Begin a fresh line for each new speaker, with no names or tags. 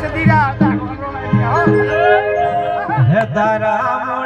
સદીરા હતા